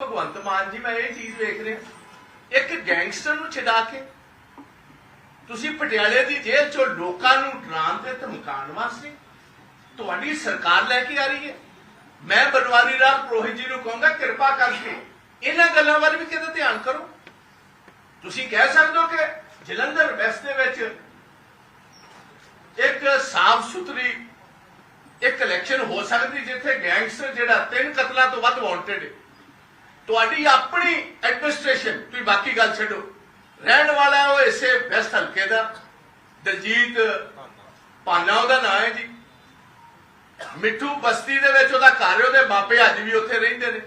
ਭਗਵੰਤ ਮਾਨ ਜੀ, ਮੈਂ ਇਹ ਚੀਜ਼ ਵੇਖ ਰਿਹਾ। ਇੱਕ ਗੈਂਗਸਟਰ ਨੂੰ ਛਡਾ ਕੇ ਤੁਸੀਂ ਪਟਿਆਲੇ ਦੀ ਜੇਲ੍ਹ ਚੋਂ ਲੋਕਾਂ ਨੂੰ ਡਰਾਉਣ ਤੇ ਧਮਕਾਉਣ ਵਾਸਤੇ ਤੁਹਾਡੀ ਸਰਕਾਰ ਲੈ ਕੇ ਆ ਰਹੀ ਹੈ। ਮੈਂ ਬਨਵਾਰੀ ਲਾਲ ਪ੍ਰੋਹਿਤ ਜੀ ਨੂੰ ਕਹਾਂਗਾ, ਕਿਰਪਾ ਕਰਕੇ ਇਹਨਾਂ ਗੱਲਾਂ ਵੱਲ ਵੀ ਕਿਤੇ ਧਿਆਨ ਕਰੋ। ਤੁਸੀਂ ਕਹਿ ਸਕਦੇ ਹੋ ਕਿ ਜਲੰਧਰ ਵੈਸਟ ਦੇ ਵਿੱਚ ਇੱਕ ਸਾਫ਼ ਸੁਥਰੀ ਇੱਕ ਇਲੈਕਸ਼ਨ ਹੋ ਸਕਦੀ ਜਿੱਥੇ ਗੈਂਗਸਟਰ ਜਿਹੜਾ ਤਿੰਨ ਕਤਲਾਂ ਤੋਂ ਵੱਧ ਵਾਂਟਡ ਹੈ। ਤੁਹਾਡੀ ਆਪਣੀ ਐਡਮਿਨਿਸਟ੍ਰੇਸ਼ਨ ਤੁਸੀਂ ਬਾਕੀ ਗੱਲ ਛੱਡੋ। ਰਹਿਣ ਵਾਲਾ ਉਹ ਇਸੇ ਵੈਸਟ ਹਲਕੇ ਦਾ। ਦਲਜੀਤ ਪਾਨਾ ਉਹਦਾ ਨਾਮ ਹੈ ਜੀ। ਮਿੱਠੂ ਬਸਤੀ ਦੇ ਵਿੱਚ ਉਹਦਾ ਘਰ ਉਹਦੇ ਮਾਪੇ ਅੱਜ ਵੀ ਉੱਥੇ ਰਹਿੰਦੇ ਨੇ।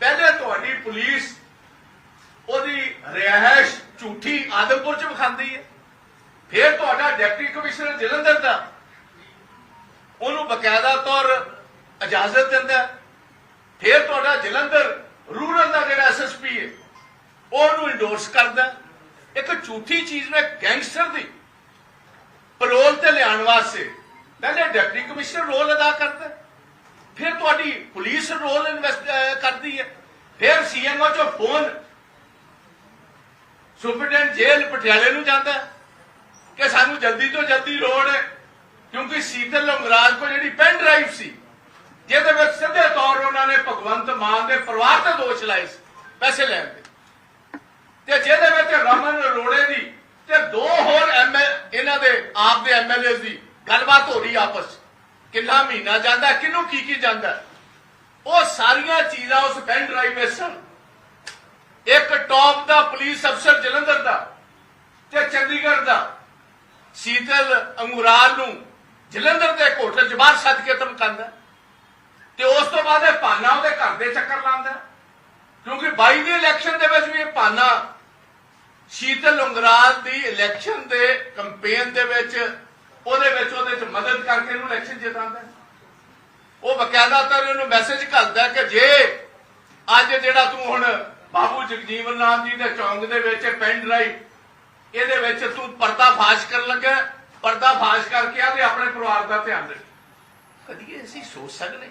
ਪਹਿਲੇ ਤੁਹਾਡੀ ਪੁਲਿਸ ਉਹਦੀ ਰਿਹਾਇਸ਼ ਝੂਠੀ ਆਦਮਪੁਰ ਚ ਵਿਖਾਉਂਦੀ ਹੈ। ਫਿਰ ਤੁਹਾਡਾ ਡਿਪਟੀ ਕਮਿਸ਼ਨਰ ਜਲੰਧਰ ਦਾ। ਉਹਨੂੰ ਬਕਾਇਦਾ ਤੌਰ ਇਜਾਜ਼ਤ ਦਿੰਦਾ ਫਿਰ ਤੁਹਾਡਾ ਜਲੰਧਰ ਰੂਰਲ ਦਾ ਜਿਹੜਾ ਐਸਐਸਪੀ ਹੈ ਉਹਨੂੰ ਇੰਡੋਰਸ ਕਰਦਾ ਇੱਕ ਝੂਠੀ ਚੀਜ਼ ਨੂੰ ਗੈਂਗਸਟਰ ਦੀ ਪਰੋਲ ਤੇ ਲਿਆਉਣ ਵਾਸਤੇ ਪਹਿਲੇ ਡਿਪਟੀ ਕਮਿਸ਼ਨਰ ਰੋਲ ਅਦਾ ਕਰਦਾ ਫਿਰ ਤੁਹਾਡੀ ਪੁਲਿਸ ਰੋਲ ਇਨਵੈਸਟ ਕਰਦੀ ਹੈ। ਫਿਰ ਸੀਐਮਓ ਚੋਂ ਫੋਨ ਸੁਪਰਡੈਂਟ ਜੇਲ੍ਹ ਪਟਿਆਲੇ ਨੂੰ ਜਾਂਦਾ ਕਿ ਸਾਨੂੰ ਜਲਦੀ ਤੋਂ ਜਲਦੀ ਲੋੜ ਹੈ, ਕਿਉਂਕਿ ਸੀਤਲ ਲੰਗਰਾਜ ਕੋ ਜਿਹੜੀ ਪੈਨ ਡਰਾਈਵ ਸੀ ਜਿਹਦੇ ਵਿੱਚ ਸਿੱਧੇ ਤੌਰ ਉਹਨਾਂ ਨੇ ਭਗਵੰਤ ਮਾਨ ਦੇ ਪਰਿਵਾਰ ਤੇ ਦੋਸ਼ ਲਾਏ ਸੀ, ਪੈਸੇ ਲੈਣ ਦੇ। ਤੇ ਜਿਹਦੇ ਵਿੱਚ ਰਮਨ ਅਰੋੜੇ ਦੀ ਤੇ ਦੋ ਹੋਰ ਐਮਐਲ ਇਹਨਾਂ ਦੇ ਆਪ ਦੇ ਐਮਐਲਏ ਦੀ ਗੱਲਬਾਤ ਹੋ ਰਹੀ ਆਪਸ ਕਿੰਨਾ ਮਹੀਨਾ ਜਾਂਦਾ, ਕਿਹਨੂੰ ਕੀ ਕੀ ਜਾਂਦਾ? ਉਹ ਸਾਰੀਆਂ ਚੀਜ਼ਾਂ ਉਸ ਪੈਨ ਡਰਾਈਵ ਵਿੱਚ ਸਨ। ਇੱਕ ਟੌਪ ਦਾ ਪੁਲਿਸ ਅਫਸਰ ਜਲੰਧਰ ਦਾ ਤੇ ਚੰਡੀਗੜ੍ਹ ਦਾ। ਸੀਤਲ ਅੰਗੁਰਾਲ ਨੂੰ ਜਲੰਧਰ ਦੇ ਇੱਕ ਹੋਟਲ 'ਚ ਬਾਹਰ ਸੱਦ ਕੇ ਧਮਕਾਉਂਦਾ। ਤੇ ਉਸ ਤੋਂ ਬਾਅਦ ਇਹ ਪਾਨਾ ਉਹਦੇ ਘਰ ਦੇ ਚੱਕਰ ਲਾਉਂਦਾ ਕਿਉਂਕਿ 22 ਦੇ ਇਲੈਕਸ਼ਨ ਦੇ ਵਿੱਚ ਵੀ ਇਹ ਪਾਨਾ ਸ਼ੀਤਲ ਉਂਗਰਾਲ ਦੀ ਇਲੈਕਸ਼ਨ ਦੇ ਕੈਂਪੇਨ ਦੇ ਵਿੱਚ ਉਹਦੇ ਵਿੱਚ ਉਹਦੇ ਚ ਮਦਦ ਕਰਕੇ ਇਹਨੂੰ ਇਲੈਕਸ਼ਨ ਜਿਤਾਉਂਦਾ ਉਹ ਬਕਾਇਦਾ ਤਰ ਉਹਨੂੰ ਮੈਸੇਜ ਘੱਲਦਾ ਕਿ ਜੇ ਅੱਜ ਜਿਹੜਾ ਤੂੰ ਹੁਣ ਬਾਬੂ ਜਗਜੀਵਨ ਰਾਮ ਜੀ ਦੇ ਚੌਂਕ ਦੇ ਵਿੱਚ ਪੈਨ ਡਰਾਈਵ ਇਹਦੇ ਵਿੱਚ ਤੂੰ ਪਰਦਾ ਫਾਸ਼ ਕਰਨ ਲੱਗਾ ਪਰਦਾ ਫਾਸ਼ ਕਰਕੇ ਆ ਤੇ ਆਪਣੇ ਪਰਿਵਾਰ ਦਾ ਧਿਆਨ ਰੱਖ। ਕਦੀ ਅਸੀਂ ਸੋਚ ਸਕਦੇ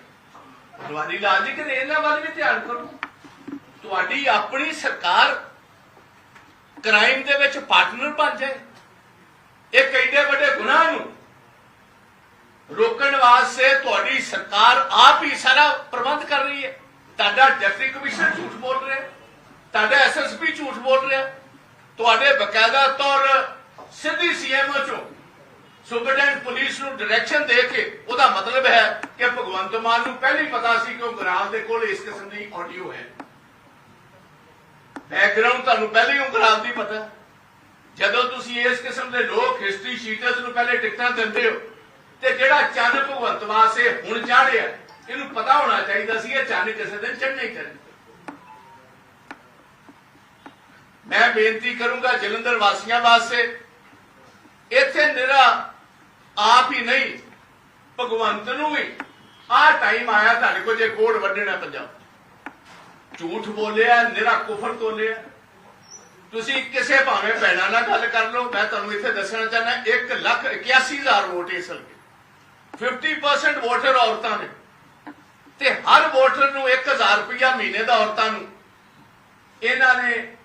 ਤੁਹਾਡੀ ਲਾਲ ਜੀ ਇਹਨਾਂ ਵੱਲ ਵੀ ਧਿਆਨ ਕਰੋ। ਤੁਹਾਡੀ ਆਪਣੀ ਸਰਕਾਰ ਕ੍ਰਾਈਮ ਦੇ ਵਿੱਚ ਪਾਰਟਨਰ ਬਣ ਜਾਏ। ਇੱਕ ਐਡੇ ਵੱਡੇ ਗੁਨਾਹ ਨੂੰ ਰੋਕਣ ਵਾਸਤੇ ਤੁਹਾਡੀ ਸਰਕਾਰ ਆਪ ਹੀ ਸਾਰਾ ਪ੍ਰਬੰਧ ਕਰ ਰਹੀ ਹੈ। ਤੁਹਾਡਾ ਡਿਪਟੀ ਕਮਿਸ਼ਨਰ ਝੂਠ ਬੋਲ ਰਿਹਾ ਤੁਹਾਡਾ ਐਸਐਸਪੀ ਝੂਠ ਬੋਲ ਰਿਹਾ ਤੁਹਾਡੇ ਬਕਾਇਦਾ ਤੌਰ ਸਿੱਧੀ ਸੀਐਮਓ ਚੋਂ ਸੁਪਰਡੈਂਟ ਪੁਲਿਸ ਨੂੰ ਡਾਇਰੈਕਸ਼ਨ ਦੇ ਕੇ ਉਹਦਾ ਮਤਲਬ ਹੈ ਕਿ ਭਗਵੰਤ ਮਾਨ ਨੂੰ ਪਹਿਲਾਂ ਹੀ ਪਤਾ ਸੀ ਕਿ ਉਹ ਗਰਾਲ ਦੇ ਕੋਲ ਇਸ ਕਿਸਮ ਦੀ ਆਡੀਓ ਹੈ। ਬੈਕਗ੍ਰਾਉਂਡ ਤੁਹਾਨੂੰ ਪਹਿਲਾਂ ਹੀ ਉਹ ਗਰਾਲ ਦੀ ਪਤਾ ਜਦੋਂ ਤੁਸੀਂ ਇਸ ਕਿਸਮ ਦੇ ਲੋਕ ਹਿਸਟਰੀ ਸ਼ੀਟਰਸ ਨੂੰ ਪਹਿਲੇ ਟਿਕਟਾਂ ਦਿੰਦੇ ਹੋ, ਤੇ ਜਿਹੜਾ ਚੰਨ ਭਗਵੰਤ ਵਾਸੇ ਹੁਣ ਚਾੜਿਆ ਇਹਨੂੰ ਪਤਾ ਹੋਣਾ ਚਾਹੀਦਾ ਸੀ, ਇਹ ਚੰਨ ਕਿਸੇ ਦਿਨ ਚੜ੍ਹਨਾ ਹੀ ਚੜ੍ਹਨਾ ਮੈਂ ਬੇਨਤੀ ਕਰੂੰਗਾ ਜਲੰਧਰ ਵਾਸੀਆਂ ਵਾਸਤੇ, ਇੱਥੇ ਨਿਰਾ ਆਪ ਹੀ ਨਹੀਂ, ਭਗਵੰਤ ਨੂੰ ਵੀ। ਆਹ ਟਾਈਮ ਆਇਆ ਤੁਹਾਡੇ ਕੋਲ, ਜੇ ਕੋਡ ਵੱਢਣਾ ਪੰਜਾਬ ਝੂਠ ਬੋਲਿਆ ਨਿਰਾ ਕੁਫਰ ਤੋਲਿਆ। ਤੁਸੀਂ ਕਿਸੇ ਭਾਵੇਂ ਭੈਣਾਂ ਨਾਲ ਗੱਲ ਕਰ ਲਓ, ਮੈਂ ਤੁਹਾਨੂੰ ਇੱਥੇ ਦੱਸਣਾ ਚਾਹੁੰਦਾ 1 ਲੱਖ 81000 ਵੋਟ ਇਸ ਹਲਕੇ 50% ਵੋਟਰ ਔਰਤਾਂ ਨੇ। ਤੇ ਹਰ ਵੋਟਰ ਨੂੰ 1000 ਰੁਪਇਆ ਮਹੀਨੇ ਦਾ ਔਰਤਾਂ ਨੂੰ। ਇਹਨਾਂ ਨੇ,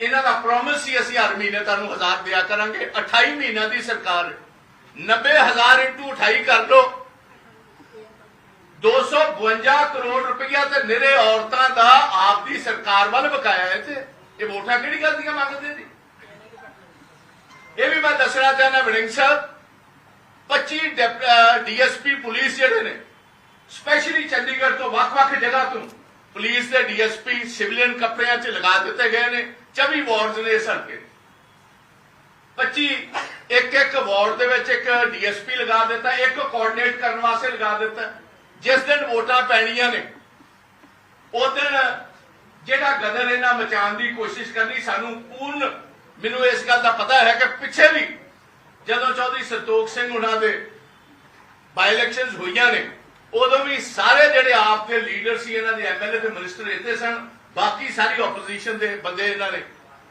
ਇਹਨਾਂ ਦਾ ਪ੍ਰੋਮਿਸ ਸੀ, ਅਸੀਂ ਹਰ ਮਹੀਨੇ ਤੁਹਾਨੂੰ 1000 ਦਿਆ ਕਰਾਂਗੇ। 28 ਮਹੀਨਿਆਂ ਦੀ ਸਰਕਾਰ ਹੈ। 90000 ਇੰਟੂ 28 ਕਰ ਲਓ। 252 ਕਰੋੜ ਰੁਪਇਆ ਤੇ ਨਿਰੇ ਔਰਤਾਂ ਦਾ ਆਪ ਸਰਕਾਰ ਵੱਲ ਬਕਾਇਆ ਹੈ ਤੇ ਇਹ ਵੋਟਾਂ ਕਿਹੜੀ ਗੱਲ ਦੀਆਂ ਮੰਗਦੇ ਜੀ ਇਹ ਵੀ ਮੈਂ ਦੱਸਣਾ ਚਾਹੁੰਦਾ ਵੜਿੰਗ ਸਾਹਿਬ 25 ਡੀਐਸਪੀ ਪੁਲਿਸ ਜਿਹੜੇ ਨੇ, ਸਪੈਸ਼ਲੀ ਚੰਡੀਗੜ੍ਹ ਤੋਂ ਵੱਖ-ਵੱਖ ਜਗ੍ਹਾ ਤੋਂ ਪੁਲਿਸ ਦੇ ਡੀਐਸਪੀ ਸਿਵਲੀਅਨ ਕੱਪੜਿਆਂ 'ਚ ਲਗਾ ਦਿੱਤੇ ਗਏ ਨੇ 24 ਵਾਰਡਸ ਨੇ ਇਸ ਹਲਕੇ 25 ਇੱਕ ਇੱਕ ਵਾਰਡ ਦੇ ਵਿੱਚ ਇੱਕ ਡੀਐਸਪੀ ਲਗਾ ਦਿੱਤਾ, ਇੱਕ ਕੋਆਰਡੀਨੇਟ ਕਰਨ ਵਾਸਤੇ ਲਗਾ ਦਿੱਤਾ। ਜਿਸ ਦਿਨ ਵੋਟਾਂ ਪੈਣੀਆਂ ਨੇ, ਉਸ ਦਿਨ ਜਿਹੜਾ ਗਦਰ ਇਹਨਾਂ ਮਚਾਉਣ ਦੀ ਕੋਸ਼ਿਸ਼ ਕਰਨੀ ਸਾਨੂੰ ਪੂਰਨ ਮੈਨੂੰ ਇਸ ਗੱਲ ਦਾ ਪਤਾ ਹੈ ਕਿ ਪਿੱਛੇ ਵੀ ਜਦੋਂ ਚੌਧਰੀ ਸੰਤੋਖ ਸਿੰਘ ਉਹਨਾਂ ਦੇ ਬਾਈ ਇਲੈਕਸ਼ਨਸ ਹੋਈਆਂ ਨੇ, ਉਦੋਂ ਵੀ ਸਾਰੇ ਜਿਹੜੇ ਆਪ ਦੇ ਲੀਡਰ ਸੀ, ਇਹਨਾਂ ਦੇ ਐਮਐਲਏ ਤੇ ਮਿਨਿਸਟਰ ਇੱਥੇ ਸਨ, ਬਾਕੀ ਸਾਰੀ ਆਪੋਜੀਸ਼ਨ ਦੇ ਬੰਦੇ ਇਹਨਾਂ ਨੇ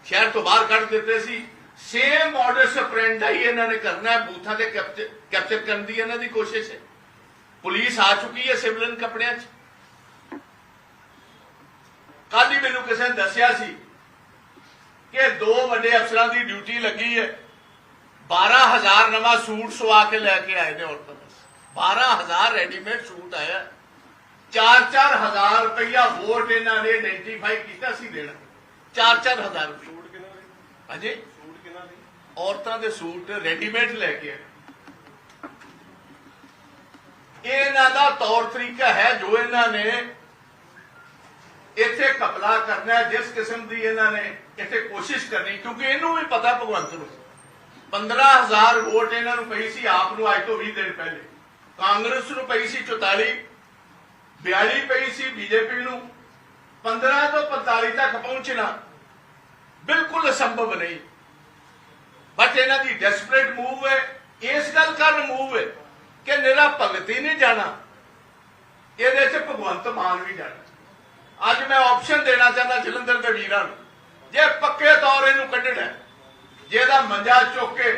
ਸ਼ਹਿਰ ਤੋਂ ਬਾਹਰ ਕੱਢ ਦਿੱਤੇ ਸੀ। ਸੇਮ ਮਾਡਸ ਆਪਰੈਂਡਾ ਹੀ ਇਹਨਾਂ ਨੇ ਕਰਨਾ ਹੈ। ਬੂਥਾਂ ਤੇ ਕੈਪਚਰ ਕਰਨ ਦੀ ਇਹਨਾਂ ਦੀ ਕੋਸ਼ਿਸ਼ ਹੈ। ਪੁਲਿਸ ਆ ਚੁੱਕੀ ਹੈ ਸਿਵਲਨ ਕੱਪੜਿਆਂ 'ਚ। ਮੈਨੂੰ ਕਿਸੇ ਨੇ ਦੱਸਿਆ ਸੀ ਕਿ ਦੋ ਵੱਡੇ ਅਫਸਰਾਂ ਦੀ ਡਿਊਟੀ ਲੱਗੀ ਹੈ। 12000 ਨਵਾਂ ਸੂਟ ਸਵਾ ਕੇ ਲੈ ਕੇ ਆਏ ਨੇ ਔਰਤਾਂ ਬਸ 12000 ਰੈਡੀਮੇਡ ਸੂਟ ਆਇਆ। 4-4000 ਰੁਪਇਆ ਵੋਟ ਇਹਨਾਂ ਨੇ ਆਇਡੈਂਟੀਫਾਈ ਕੀਤਾ ਸੀ ਦੇਣਾ। 4-4000 ਰੁਪਏ ਸੂਟ ਕਿਹਨਾਂ ਦੇ? ਹਾਂਜੀ? ਔਰਤਾਂ ਦੇ ਸੂਟ ਰੈਡੀਮੇਡ ਲੈ ਕੇ ਆਏ। ਇਹਨਾਂ ਦਾ ਤੌਰ ਤਰੀਕਾ ਹੈ ਜੋ ਇਹਨਾਂ ਨੇ ਇੱਥੇ ਕਪਲਾ ਕਰਨਾ ਜਿਸ ਕਿਸਮ ਦੀ ਇਹਨਾਂ ਨੇ ਇੱਥੇ ਕੋਸ਼ਿਸ਼ ਕਰਨੀ, ਕਿਉਂਕਿ ਇਹਨੂੰ ਵੀ ਪਤਾ ਭਗਵੰਤ ਨੂੰ। 15000 ਵੋਟ ਇਹਨਾਂ ਨੂੰ ਪਈ ਸੀ, ਆਪ ਨੂੰ ਅੱਜ ਤੋਂ 20 ਦਿਨ ਪਹਿਲੇ। ਕਾਂਗਰਸ ਨੂੰ ਪਈ ਸੀ 44 42 ਪਈ ਸੀ ਬੀਜੇਪੀ ਨੂੰ। 15 ਤੋਂ 45 ਤੱਕ ਪਹੁੰਚਣਾ ਬਿਲਕੁਲ ਅਸੰਭਵ ਨਹੀਂ। ਬਟ ਇਹਨਾਂ ਦੀ ਡੈਸਪਰੇਟ ਮੂਵ ਹੈ। ਇਸ ਗੱਲ ਕਾਰਨ ਮੂਵ ਹੈ ਕਿ ਨਿਰਾ ਭਗਤ ਹੀ ਨਹੀਂ ਜਾਣਾ। ਇਹਦੇ 'ਚ ਭਗਵੰਤ ਮਾਨ ਵੀ ਜਾਣਾ। ਅੱਜ ਮੈਂ ਆਪਸ਼ਨ ਦੇਣਾ ਚਾਹੁੰਦਾ ਜਲੰਧਰ ਦੇ ਵੀਰਾਂ ਨੂੰ। ਜੇ ਪੱਕੇ ਤੌਰ ਇਹਨੂੰ ਕੱਢਣਾ ਹੈ, ਜੇ ਇਹਦਾ ਮੰਜਾ ਚੁੱਕ ਕੇ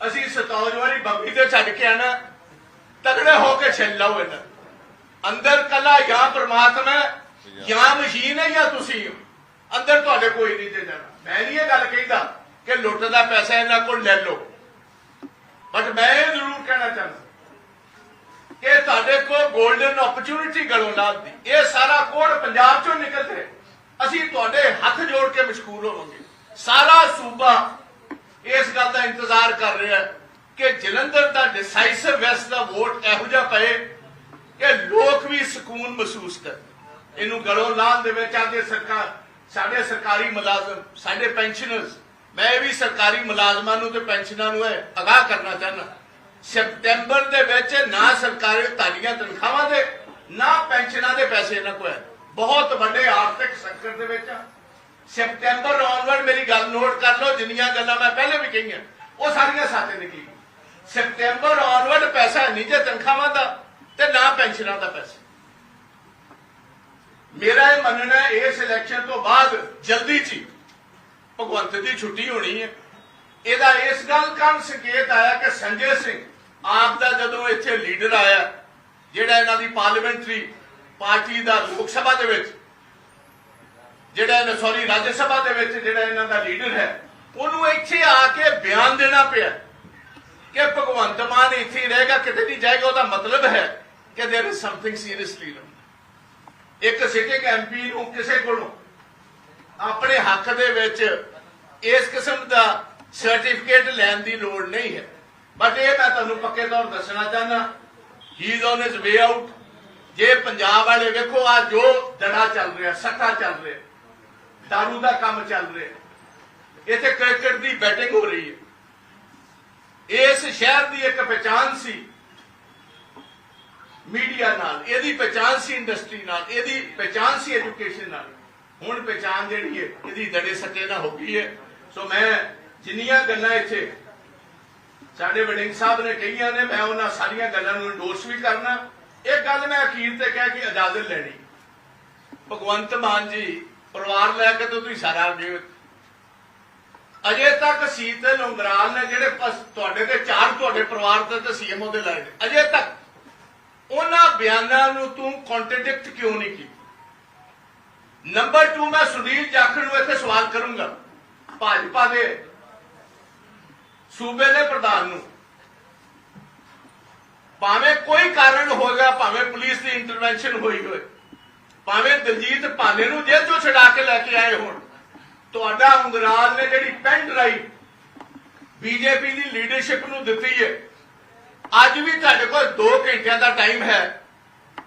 ਅਸੀਂ ਸਤੌਜ ਵਾਲੀ ਬੰਬੀ ਤੇ ਛੱਡ ਕੇ ਆਣਾ ਤਗੜੇ ਹੋ ਕੇ ਛਿੱਲ ਲਓ ਇਹਨਾਂ। ਅੰਦਰ ਕਲਾ ਜਾਂ ਪ੍ਰਮਾਤਮਾ ਜਾਂ ਮਸ਼ੀਨ ਹੈ ਜਾਂ ਤੁਸੀਂ ਹੋ। ਅੰਦਰ ਤੁਹਾਡੇ ਕੋਈ ਨਹੀਂ ਤੇ ਜਾਣਾ। ਮੈਂ ਨਹੀਂ ਇਹ ਗੱਲ ਕਹਿੰਦਾ। ਕਿ ਲੁੱਟ ਦਾ ਪੈਸਾ ਇਹਨਾਂ ਕੋਲ ਲੈ ਲਓ। ਬਟ ਮੈਂ ਇਹ ਜ਼ਰੂਰ ਕਹਿਣਾ ਚਾਹੁੰਦਾ ਕਿ ਤੁਹਾਡੇ ਕੋਲ ਗੋਲਡਨ ਓਪਰਚੁਨਿਟੀ ਗਲੋਂ ਲਾਦੀ ਇਹ ਸਾਰਾ ਕੋੜ ਪੰਜਾਬ ਚੋਂ ਨਿਕਲ ਰਿਹਾ। ਅਸੀਂ ਤੁਹਾਡੇ ਹੱਥ ਜੋੜ ਕੇ ਮਸ਼ਕੂਰ ਹੋਵਾਂਗੇ। ਸਾਰਾ ਸੂਬਾ ਇਸ ਗੱਲ ਦਾ ਇੰਤਜ਼ਾਰ ਕਰ ਰਿਹਾ ਕਿ ਜਲੰਧਰ ਦਾ ਡਿਸਾਈਸਿਵ ਵੈਸ ਦਾ ਵੋਟ ਇਹੋ ਜਿਹਾ ਪਏ ਕਿ ਲੋਕ ਵੀ ਸਕੂਨ ਮਹਿਸੂਸ ਕਰ ਇਹਨੂੰ ਗਲੋਂ ਲਾਣ ਦੇ ਵਿੱਚ ਆਦੇ ਸਰਕਾਰ, ਸਾਡੇ ਸਰਕਾਰੀ ਮੁਲਾਜ਼ਮ, ਸਾਡੇ ਪੈਨਸ਼ਨਰਸ ਮੈਂ ਵੀ ਸਰਕਾਰੀ ਮੁਲਾਜ਼ਮਾਂ ਨੂੰ ਤੇ ਪੈਨਸ਼ਨਾਂ ਨੂੰ ਅਗਾਹ ਕਰਨਾ ਚਾਹੁੰਦਾ। ਸਪਟੈਂਬਰ ਦੇ ਵਿੱਚ ਨਾ ਸਰਕਾਰੀ ਤਾਲੀਆਂ ਤਨਖਾਹਾਂ ਦੇ, ਨਾ ਪੈਨਸ਼ਨਾਂ ਦੇ ਪੈਸੇ ਇਹਨਾਂ ਕੋਲ ਹੈ। ਬਹੁਤ ਵੱਡੇ ਆਰਥਿਕ ਸੰਕਟ ਦੇ ਵਿੱਚ ਆ। ਸਪਟੈਂਬਰ ਆਨਵਰਡ ਮੇਰੀ ਗੱਲ ਨੋਟ ਕਰ ਲਓ, ਜਿੰਨੀਆਂ ਗੱਲਾਂ ਮੈਂ ਪਹਿਲੇ ਵੀ ਕਹੀਆਂ, ਉਹ ਸਾਰੀਆਂ ਸਾਥੇ ਨਿਕਲੀ ਸਪਟੈਂਬਰ ਆਨਵਰਡ ਪੈਸਾ ਨਹੀਂ ਜੇ ਤਨਖਾਹਾਂ ਦਾ ਤੇ ਨਾ ਪੈਨਸ਼ਨਾਂ ਦਾ ਪੈਸਾ। ਮੇਰਾ ਇਹ ਮੰਨਣਾ ਇਸ ਇਲੈਕਸ਼ਨ ਤੋਂ ਬਾਅਦ ਜਲਦੀ ਚ ਹੀ ਭਗਵੰਤ ਦੀ ਛੁੱਟੀ ਹੋਣੀ ਹੈ। ਇਹਦਾ ਇਸ ਗੱਲ ਕਾਰਨ ਸੰਕੇਤ ਆਇਆ ਕਿ ਸੰਜੇ ਸਿੰਘ ਆਪ ਦਾ ਜਦੋਂ ਇੱਥੇ ਲੀਡਰ ਆਇਆ, ਜਿਹੜਾ ਇਹਨਾਂ ਦੀ ਪਾਰਲੀਮੈਂਟਰੀ ਪਾਰਟੀ ਦਾ ਲੋਕ ਸਭਾ ਦੇ ਵਿੱਚ, ਜਿਹੜਾ ਇਹਨਾਂ, ਸੌਰੀ, ਰਾਜ ਸਭਾ ਦੇ ਵਿੱਚ ਜਿਹੜਾ ਇਹਨਾਂ ਦਾ ਲੀਡਰ ਹੈ, ਉਹਨੂੰ ਇੱਥੇ ਆ ਕੇ ਬਿਆਨ ਦੇਣਾ ਪਿਆ ਕਿ ਭਗਵੰਤ ਮਾਨ ਇੱਥੇ ਰਹੇਗਾ ਕਿਤੇ ਨਹੀਂ ਜਾਏਗਾ, ਉਹਦਾ ਮਤਲਬ ਹੈ ਕਿ there is something seriously wrong ਇੱਕ ਸਿਟਿੰਗ ਐਮਪੀ ਨੂੰ, ਕਿਸੇ ਕੋਲੋਂ, ਆਪਣੇ ਹੱਕ ਦੇ ਵਿੱਚ ਇਸ ਕਿਸਮ ਦਾ ਸਰਟੀਫਿਕੇਟ ਲੈਣ ਦੀ ਲੋੜ ਨਹੀਂ ਹੈ। ਬਟ ਇਹ ਮੈਂ ਤੁਹਾਨੂੰ ਪੱਕੇ ਤੌਰ ਦੱਸਣਾ ਚਾਹੁੰਦਾ he is on his way out ਜੇ ਪੰਜਾਬ ਵਾਲੇ ਵੇਖੋ, ਆ ਜੋ ਦੜਾ ਚੱਲ ਰਿਹਾ, ਸੱਟਾ ਚੱਲ ਰਿਹਾ ਦਾਰੂ ਦਾ ਕੰਮ ਚੱਲ ਰਿਹਾ। ਇੱਥੇ ਕ੍ਰਿਕਟ ਦੀ ਬੈਟਿੰਗ ਹੋ ਰਹੀ ਹੈ। ਇਸ ਸ਼ਹਿਰ ਦੀ ਇੱਕ ਪਛਾਣ ਸੀ ਮੀਡੀਆ ਨਾਲ, ਇਹਦੀ ਪਛਾਣ ਸੀ ਇੰਡਸਟਰੀ ਨਾਲ, ਇਹਦੀ ਪਛਾਣ ਸੀ ਐਜੂਕੇਸ਼ਨ ਨਾਲ। ਹੁਣ ਪਛਾਣ ਜਿਹੜੀ ਹੈ, ਇਹਦੀ ਦੜੇ ਸੱਟੇ ਨਾਲ ਹੋ ਗਈ ਹੈ। ਸੋ ਮੈਂ ਜਿੰਨੀਆਂ ਗੱਲਾਂ ਇੱਥੇ ਸਾਡੇ ਵਡਿੰਗ ਸਾਹਿਬ ਨੇ ਕਹੀਆਂ ਨੇ, ਮੈਂ ਉਹਨਾਂ ਸਾਰੀਆਂ ਗੱਲਾਂ ਨੂੰ ਇੰਡੋਰਸ ਵੀ ਕਰਨਾ। ਇੱਕ ਗੱਲ ਮੈਂ ਅਖੀਰ ਤੇ ਕਹਿ ਕੇ ਇਜਾਜ਼ਤ ਲੈਣੀ। ਭਗਵੰਤ ਮਾਨ ਜੀ, ਪਰਿਵਾਰ ਲੈ ਕੇ ਤਾਂ ਤੁਸੀਂ ਸਾਰਾ ਆ ਅਜੇ ਤੱਕ ਸੀਤਲ ਉਂਗਰਾਲ ਨੇ ਜਿਹੜੇ ਤੁਹਾਡੇ ਤੇ ਚਾਰ ਤੁਹਾਡੇ ਪਰਿਵਾਰ ਤੇ ਤੇ ਸੀਐਮਓ ਦੇ ਲਾਏ ਨੇ। ਅਜੇ ਤੱਕ ਉਹਨਾਂ ਬਿਆਨਾਂ ਨੂੰ ਤੂੰ ਕੰਟਰਡਿਕਟ ਕਿਉਂ ਨਹੀਂ ਕੀਤੀ? ਨੰਬਰ 2 ਮੈਂ ਸੁਨੀਲ ਜਾਖੜ ਨੂੰ ਇੱਥੇ ਸਵਾਲ ਕਰੂੰਗਾ। ਭਾਜਪਾ ਦੇ ਸੂਬੇ ਦੇ ਪ੍ਰਧਾਨ ਨੂੰ। ਭਾਵੇਂ ਕੋਈ ਕਾਰਨ ਹੋਏਗਾ, ਭਾਵੇਂ ਪੁਲਿਸ ਦੀ ਇੰਟਰਵੈਂਸ਼ਨ ਹੋਈ ਹੋਏ। ਭਾਵੇਂ ਦਲਜੀਤ ਭਾਨੇ ਨੂੰ ਜੇਲ੍ਹ ਚੋਂ ਛਡਾ ਕੇ ਲੈ ਕੇ ਆਏ ਹੋਣ। ਤੁਹਾਡਾ ਉਂਗਰਾਲ ਨੇ ਜਿਹੜੀ ਪੈਨ ਡਰਾਈਵ ਬੀਜੇਪੀ ਦੀ ਲੀਡਰਸ਼ਿਪ ਨੂੰ ਦਿੱਤੀ ਹੈ, ਅੱਜ ਵੀ ਤੁਹਾਡੇ ਕੋਲ 2 ਘੰਟਿਆਂ ਦਾ ਟਾਈਮ ਹੈ।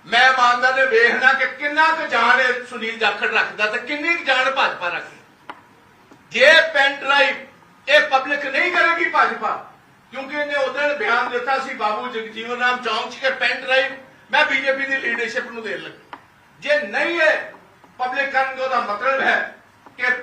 ਮੈਂ ਇਮਾਨਦਾਰ ਨੇ ਵੇਖਣਾ ਕਿ ਕਿੰਨਾ ਕੁ ਜਾਣ ਇਹ ਸੁਨੀਲ ਜਾਖੜ ਰੱਖਦਾ ਤੇ ਕਿੰਨੀ ਕੁ ਜਾਣ ਭਾਜਪਾ ਰੱਖਦਾ। ਜੇ ਪੈਨ ਡਰਾਈਵ ਇਹ ਪਬਲਿਕ ਨਹੀਂ ਕਰੇਗੀ ਭਾਜਪਾ। ਕਿਉਂਕਿ ਇਹਨੇ ਉਦੋਂ ਬਿਆਨ ਦਿੱਤਾ ਸੀ, ਬਾਬੂ ਜਗਜੀਵਨ ਰਾਮ ਚੌਂਕ 'ਚ ਕਿ ਪੈਨ ਡਰਾਈਵ ਮੈਂ ਬੀਜੇਪੀ ਦੀ ਲੀਡਰਸ਼ਿਪ ਨੂੰ ਦੇਣ ਲੱਗਾ। ਜੇ ਨਹੀਂ ਹੈ ਪਬਲਿਕ ਕਰਨਗੇ, ਉਹਦਾ ਮਤਲਬ ਹੈ ਕਿ